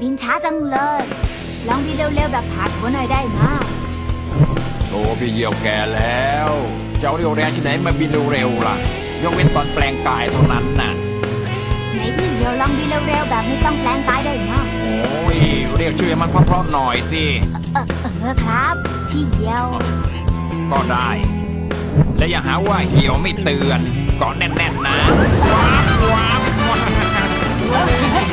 บินช้าจังเลย ลองบินเร็วๆแบบผ่านหัวหน่อยได้มาโอ้พี่เหี่ยวแก่แล้วจะเอาเรียวแรงที่ไหนมาบินเร็วๆล่ะ ยกเว้นตอนแปลงกายเท่านั้นน่ะไหนพี่เหี่ยวลองบินเร็วๆแบบไม่ต้องแปลงกายได้มาโอ้ยเรียกชื่อให้มันเพราะๆหน่อยสิ เออเออครับ พี่เหี่ยว ก็ได้ และอย่าหาว่าเหี่ยวไม่เตือนเกาะแน่นๆนะว้าวว้าว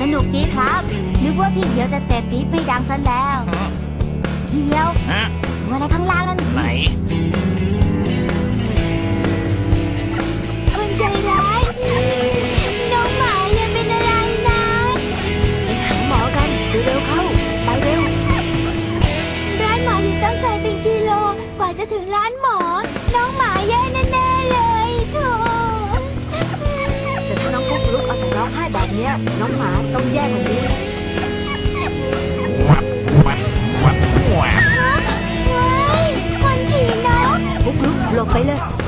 สนุกดีครับ นึกว่าพี่เหี่ยวจะเตะปี๊บไม่ดังซะแล้วพี่เหี่ยวฮะดูอะไรข้างล่างนั่นสิไหนคนใจร้าย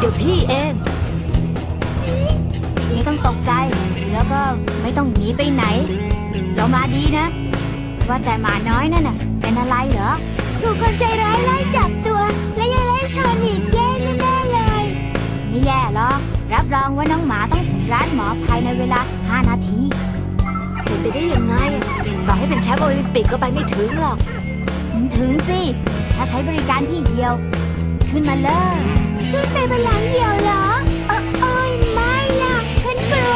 ดี๋ยวพี่เอง ไม่ต้องตกใจ แล้วก็ไม่ต้องหนีไปไหน เรามาดีนะ ว่าแต่หมาน้อยนั่นน่ะ เป็นอะไรเหรอ ถูกคนใจร้ายไล่จับตัว และยังไล่ชนอีกแย่แน่ๆเลย ไม่แย่หรอก รับรองว่าน้องหมาต้องถึงร้านหมอภายในเวลา 5 นาทีเป็นไปได้ยังไงอะต่อให้เป็นแชมป์โอลิมปิกก็ไปไม่ถึงหรอก ถึงสิ ถ้าใช้บริการพี่เหี่ยว ขึ้นมาเลย ขึ้นไปบนหลังเหยี่ยวเหรอเออเอ้ยไม่ล่ะฉันกลัว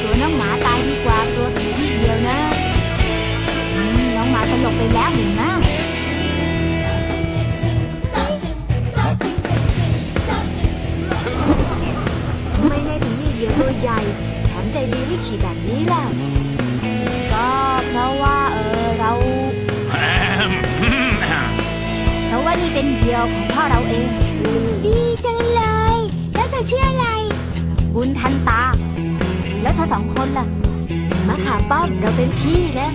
กลัวน้องหมาตายดีกว่ากลัวผีพี่เหี่ยวนะอืมน้องหมาสลบไปแล้วเห็นไหมทำไมนายถึงมีเหยี่ยวตัวใหญ่แถมใจดีให้ขี่แบบนี้ล่ะ ก็เพราะว่าเออเรา เพราะว่านี่เป็นเหยี่ยวของพ่อเราเอง บุญทันตา แล้วเธอสองคนล่ะ มะขามป้อมเราเป็นพี่นะ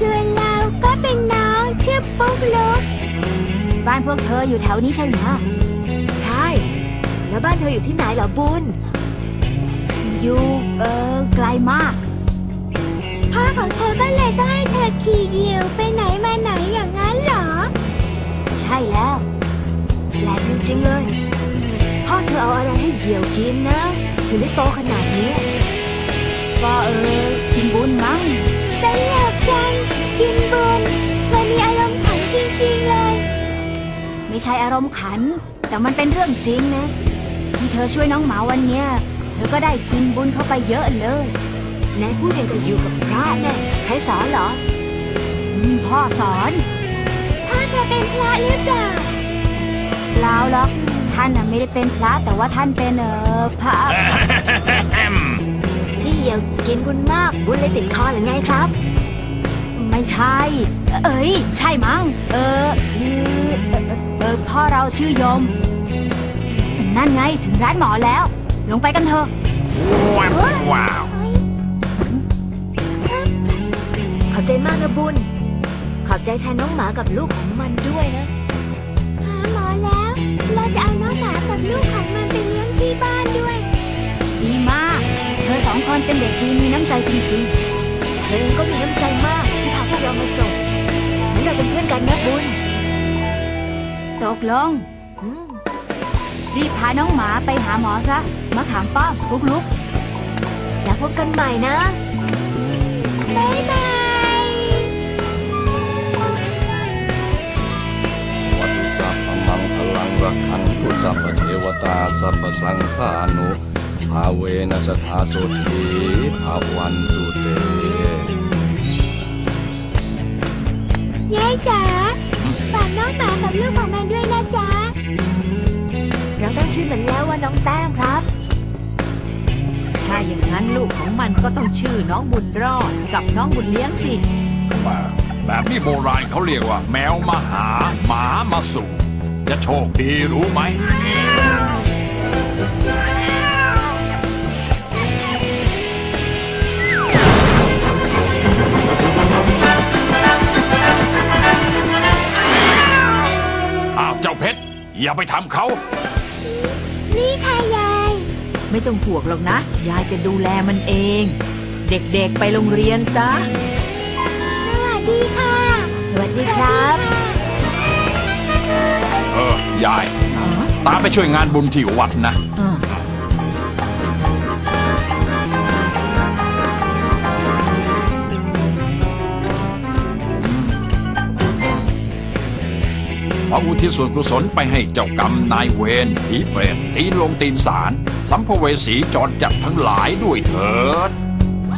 ส่วนเราก็เป็นน้องชื่อปุ๊กลุกบ้านพวกเธออยู่แถวนี้ใช่ไหมใช่ แล้วบ้านเธออยู่ที่ไหนเหรอบุญ อยู่เออไกลมาก พ่อของเธอก็เลยต้องให้เธอขี่เหยี่ยวไปไหนมาไหนอย่างนั้นเหรอ ใช่แล้วแปลกจริงๆเลย พ่อเธอเอาอะไรให้เหยี่ยวกินนะ ถึงได้โตขนาดนี้ก็เออกินบุญมั้งตลกจังกินบุญเธอมีอารมณ์ขันจริงๆเลย ไม่ใช่อารมณ์ขัน แต่มันเป็นเรื่องจริงนะที่เธอช่วยน้องหมาวันเนี้ยเธอก็ได้กินบุญเข้าไปเยอะเลยนายพูดองกับอยู่กับพระเนี่ยใครสอนเหรออืมพ่อสอน พ่อเธอเป็นพระหรือเปล่า เปล่าหรอก ท่านน่ะไม่ได้เป็นพระแต่ว่าท่านเป็นเออพระพี่เหยี่ยวกินบุญมากบุญเลยติดคอหรือไงครับ ไม่ใช่ เอ้ย ใช่มั้ง เออคือเออเออพ่อเราชื่อยม นั่นไงถึงร้านหมอแล้ว ลงไปกันเถอะว้าวว้าวขอบใจมากนะบุญ ขอบใจแทนน้องหมากับลูกของมันด้วยนะหาหมอแล้ว เราจะเอาน้องหมากับลูกของมันไปเลี้ยงที่บ้านด้วย ดีมาก เธอสองคนเป็นเด็กดีมีน้ำใจจริงเธอเองก็มีน้ำใจมากที่พาพวกเรามาส่งงั้นเราเป็นเพื่อนกันนะบุญๆตกลงอืมรีบพาน้องหมาไปหาหมอซะมะขามป้อมลุกลุกแล้วพบกันใหม่นะ ตาสัพพสังฆานุภาเวนัสธาโสธีภาวันตุเตยายจ๋าฝากน้องหมากับลูกของมันด้วยนะจ๊ะเราตั้งชื่อมันแล้วว่าน้องแต้มครับ ถ้าอย่างนั้นลูกของมันก็ต้องชื่อน้องบุญรอดกับน้องบุญเลี้ยงสิแบบนี้โบราณเขาเรียกว่า แมวมาหา หมามาสู่ จะโชคดีรู้ไหม อ้าวเจ้าเพชร อย่าไปทำเขา นี่ค่ะยาย ไม่ต้องห่วงหรอกนะ ยายจะดูแลมันเอง เด็กๆไปโรงเรียนซะ สวัสดีค่ะ สวัสดีครับ เออ ยายอ๋อ ตาไปช่วยงานบุญที่วัดนะอ่าขออุทิศส่วนกุศลไปให้เจ้ากรรมนายเวรผีเปรตตีนลงตีนสารสัมภเวสีจรจัดทั้งหลายด้วยเถิด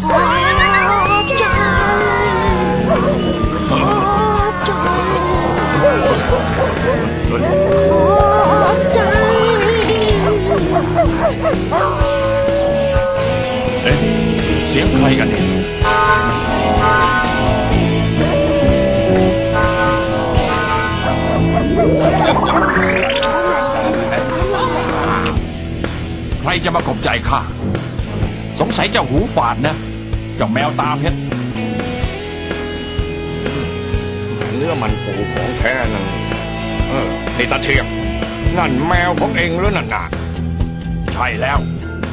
ขอบใจขอบ ยงใครกันเนี่ยใครจะมาขอบใจข้า สงสัยเจ้าหูฝาดนะเจ้าแมวตาเพชร เนื้อมันปูของแท้นั่นเออนี่ตาเทียบนั่นแมวของเองหรือนั่นน่ะใช่แล้ว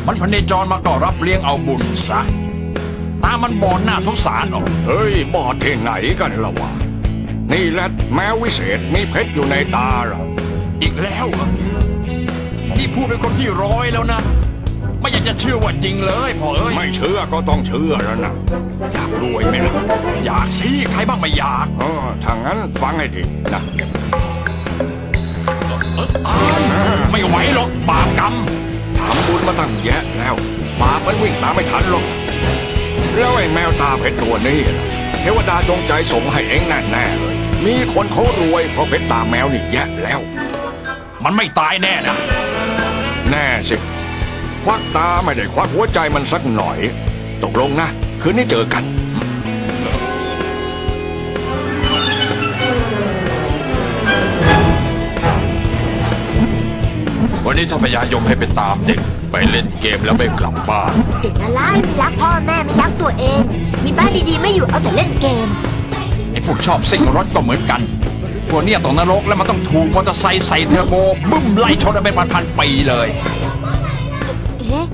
มันพเนจรมาก็รับเลี้ยงเอาบุญซะตามันบอดหน้าสงสารออกเฮ้ยบอดที่ไหนกันละวะ นี่แหละแมววิเศษมีเพชรอยู่ในตาเหรออีกแล้วเหรอนี่พูดเป็นคนที่ร้อยแล้วนะ ไม่อยากจะเชื่อว่าจริงเลยพ่อเอ้ยไม่เชื่อก็ต้องเชื่อแล้วนะอยากรวยไหมล่ะอยากสิใครบ้างไม่อยากเออถ้างั้นฟังให้ดีนะไม่ไหวหรอกบาปกรรมทำบุญมาตั้งแยะแล้วบาปมันวิ่งตามไม่ทันหรอก แล้วไอ้แมวตาเพชรตัวนี้ล่ะเทวดาจงใจส่งให้เองแน่ๆเลย มีคนเขารวยเพราะเพชรตาแมวนี่แยะแล้ว มันไม่ตายแน่นะ แน่สิ ควักตาไม่ได้ควักหัวใจมันสักหน่อย ตกลงนะ คืนนี้เจอกัน วันนี้ท่าพญายมให้ไปตามเด็ก ไปเล่นเกมแล้วไม่กลับบ้าน เด็กอะไรไม่รักพ่อแม่ไม่รักตัวเอง มีบ้านดีๆไม่อยู่เอาแต่เล่นเกม ไอ้พวกชอบซิ่งรถก็เหมือนกันพวกเนี้ยตกนรกแล้วมันต้องถูกมอเตอร์ไซค์ใส่เทอร์โบบึ้มไล่ชนกันเป็นพันๆปีเลย เอ๊ะ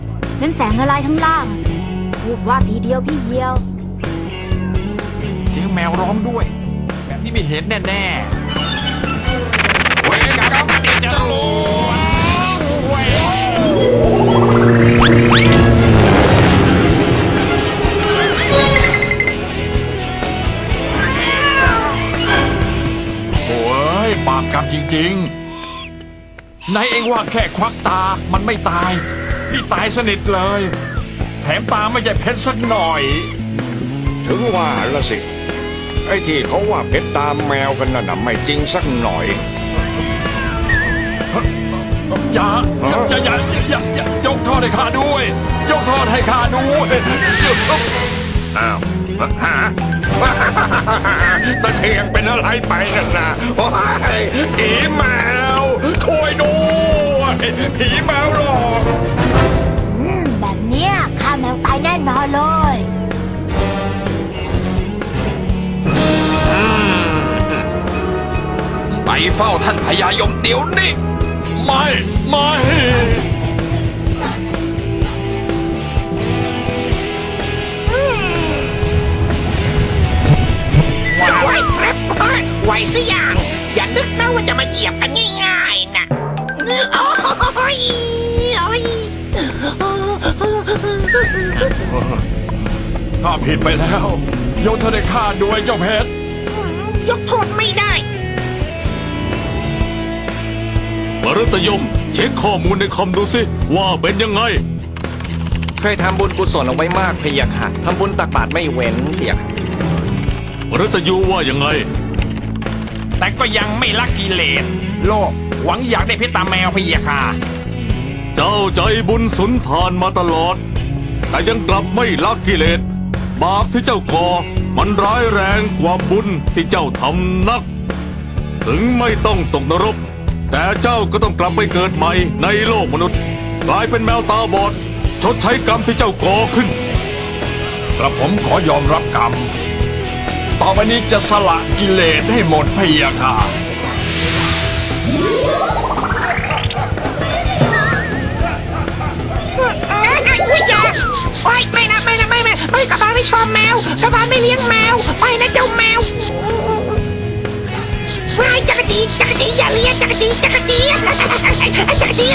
นั่นแสงอะไรทั้างล่างพูดว่าทีเดียวพี่เยียว เสียงแมวร้องด้วย แบบนี้ไม่เห็นแน่ๆเวรกรรมติดจรวด จริงๆนายเองว่าแค่ควักตามันไม่ตาย นี่ตายสนิทเลย แถมตาไม่ใช่เพชรสักหน่อย ถึงว่าละสิ ไอ้ที่เขาว่าเพชรตามแมวกันน่ะนะไม่จริงสักหน่อยอย่าอย่าอย่าอย่าอย่าอย่ายกโทษให้ข้าด้วย ยกโทษให้ข้าด้วยอ้าวฮะ ตะเทียงเป็นอะไรไปนั่นนะโอ้ยผีแมวช่วยด้วยผีแมวหลอกอืมแบบเนี้ยข้าแมวตายแน่นอนเลยไปเฝ้าท่านพญายมเดี๋ยวนี้ไม่ไม่ ไหวสิอย่าง อย่านึกนะว่าจะมาเหยียบกันง่ายๆนะโอ้ยโอ้ยข้าผิดไปแล้ว ยกโทษให้ข้าด้วยเจ้าเพชร ยกโทษไม่ได้มรตยม เช็คข้อมูลในคอมดูสิ ว่าเป็นยังไง เคยทำบุญกุศลเอาไว้มากเพียค่ะทำบุญตักบาตรไม่เว้นเพียค่ะมรตยูว่ายังไง แต่ก็ยังไม่ละกิเลสโลกหวังอยากได้เพชรตาแมวพะเยาค่ะ เจ้าใจบุญสุนทานมาตลอด แต่ยังกลับไม่ละกิเลส บาปที่เจ้าก่อมันร้ายแรงกว่าบุญที่เจ้าทำนัก ถึงไม่ต้องตกนรก แต่เจ้าก็ต้องกลับไปเกิดใหม่ในโลกมนุษย์ กลายเป็นแมวตาบอด ชดใช้กรรมที่เจ้าก่อขึ้น กระผมขอยอมรับกรรม ต่อไปนี้จะสละกิเลสให้หมดเพียค่ะอุ้ยอย่าโอ๊ไม่นะไม่นะไม่ไม่ไม่กระบาไม่ชอบแมวกระบาไม่เลี้ยงแมวไปนะเจ้าแมวไายจักรจีจักรจีอย่าเลี้ยงจักรจีจักรจีจักรจี